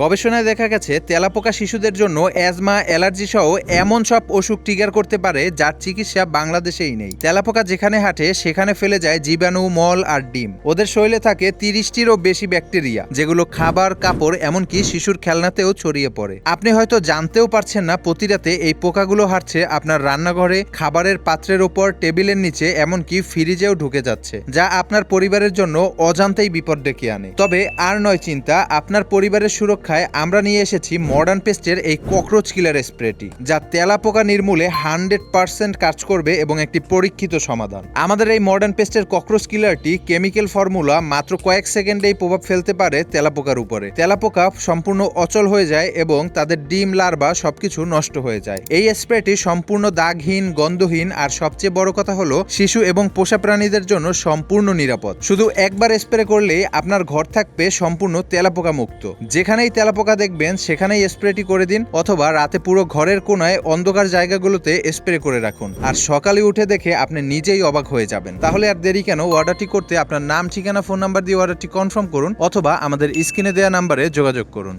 গবেষণায় দেখা গেছে, তেলাপোকা শিশুদের জন্য অ্যাজমা, অ্যালার্জি সহ এমন সব অসুখ ট্রিগার করতে পারে যার চিকিৎসা বাংলাদেশেই নেই। তেলাপোকা যেখানে হাঁটে, সেখানে ফেলে যায় জীবাণু, মল আর ডিম। ওদের শরীরে থাকে তিরিশটিরও বেশি ব্যাকটেরিয়া, যেগুলো খাবার, কাপড়, এমনকি শিশুর খেলনাতেও ছড়িয়ে পড়ে। আপনি হয়তো জানতেও পারছেন না, প্রতিরাতে এই পোকাগুলো হাঁটছে আপনার রান্নাঘরে, খাবারের পাত্রের ওপর, টেবিলের নিচে, এমনকি ফ্রিজেও ঢুকে যাচ্ছে, যা আপনার পরিবারের জন্য অজান্তেই বিপদ ডেকে আনে। তবে আর নয় চিন্তা, আপনার পরিবারের সুরক্ষায় আমরা নিয়ে এসেছি মডার্ন পেস্টের এই ককরোচ কিলার স্প্রেটি যা তেলাপোকা নির্মূলে হান্ড্রেড পার্সেন্ট কাজ করবে এবং একটি পরীক্ষিত সমাধান। আমাদের এই মডার্ন পেস্টের ককরোচ কিলারটি কেমিক্যাল ফর্মুলা মাত্র কয়েক সেকেন্ডেই প্রভাব ফেলতে পারে তেলাপোকার উপরে। তেলাপোকা সম্পূর্ণ অচল হয়ে যায় এবং তাদের ডিম, লার্ভা সবকিছু নষ্ট হয়ে যায়। এই স্প্রেটি সম্পূর্ণ দাগহীন, গন্ধহীন আর সবচেয়ে বড় কথা হলো শিশু এবং পোষা প্রাণীদের জন্য সম্পূর্ণ নিরাপদ। শুধু একবার স্প্রে করলেই আপনার ঘর থাকবে সম্পূর্ণ তেলাপোকা মুক্ত যেখানেই তেলাপোকা দেখবেন, সেখানেই স্প্রেটি করে দিন অথবা রাতে পুরো ঘরের কোনায় অন্ধকার জায়গাগুলোতে স্প্রে করে রাখুন। আর সকালে উঠে দেখে আপনি নিজেই অবাক হয়ে যাবেন। তাহলে আর দেরি কেন? অর্ডারটি করতে আপনার নাম, ঠিকানা, ফোন নাম্বার দিয়ে অর্ডারটি কনফার্ম করুন অথবা আমাদের স্ক্রিনে দেওয়া নাম্বারে যোগাযোগ করুন।